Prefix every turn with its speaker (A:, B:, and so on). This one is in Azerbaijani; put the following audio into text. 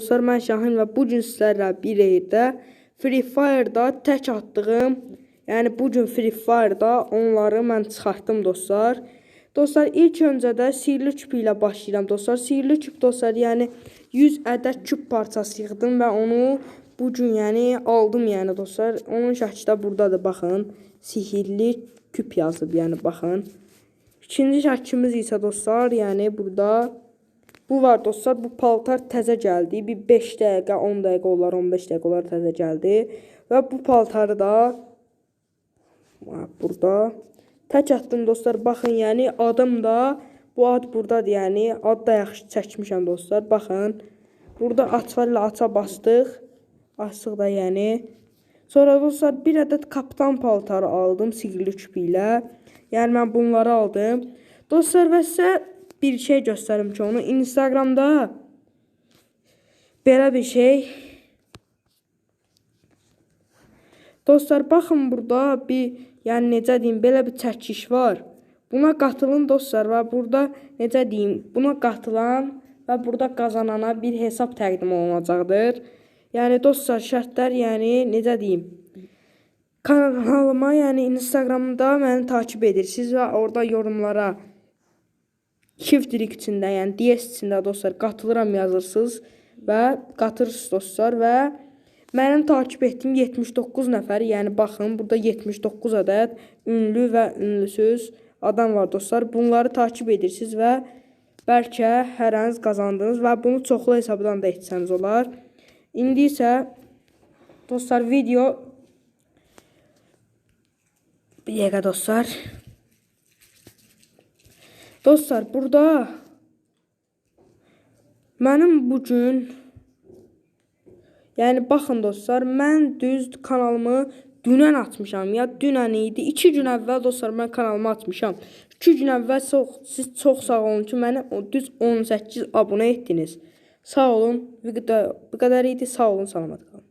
A: Dostlar mən Şahin və bu gün sizlərlə bir yerdə Free Fire-da tək atdığım, yəni bu gün Free Fire-da onları mən çıxartdım dostlar. Dostlar ilk öncə də sihirli küp ilə başlayıram dostlar. Sihirli küp dostlar, yəni 100 ədəd küp parçası yığdım və onu bu gün yəni aldım yəni dostlar. Onun şəkli də burdadır baxın. Sihirli küp yazıb yəni baxın. İkinci şəklimiz isə dostlar, yəni burada Bu var dostlar, bu paltar təzə gəldi. Bir 5 dəqiqə, 10 dəqiqə olar, 15 dəqiqə olar təzə gəldi. Və bu paltarı da burada tək atdım dostlar. Baxın, yəni adım da bu ad burdadır. Yəni ad da yaxşı çəkmişəm dostlar. Baxın. Burada açar ilə aça bastıq. Açdıq da yəni. Sonra dostlar bir ədəd kapitan paltarı aldım sigirli küpü ilə. Yəni mən bunları aldım. Dostlar və sizə bir şey göstərim ki, onu Instagramda belə bir şey Dostlar, baxın burada bir, yəni necə deyim, belə bir çəkiş var. Buna qatılın dostlar və burada necə deyim, buna qatılan və burada qazanana bir hesab təqdim olunacaqdır. Yəni dostlar, şərtlər, yəni necə deyim, kanalıma, yəni Instagramda məni takib edirsiniz və orada yorumlara shift içində, yəni DS içində dostlar qatılıram yazırsınız və qatırırsınız dostlar və mənim takib etdiyim 79 nəfər, yəni baxın, burada 79 ədəd ünlü və ünlüsüz adam var dostlar. Bunları takib edirsiniz və bəlkə hərəniz qazandınız və bunu çoxlu hesabdan da etsəniz olar. İndi isə dostlar video bir dəqiqə dostlar. Dostlar burada mənim bu gün yəni baxın dostlar, mən düz kanalımı dünən açmışam. Ya dünən idi. 2 gün əvvəl dostlar mən kanalımı açmışam. 2 gün əvvəl çox siz çox sağ olun ki, məni düz 18 abunə etdiniz. Sağ olun. Bu qədər, bu qədər idi. Sağ olun, salamat qalın.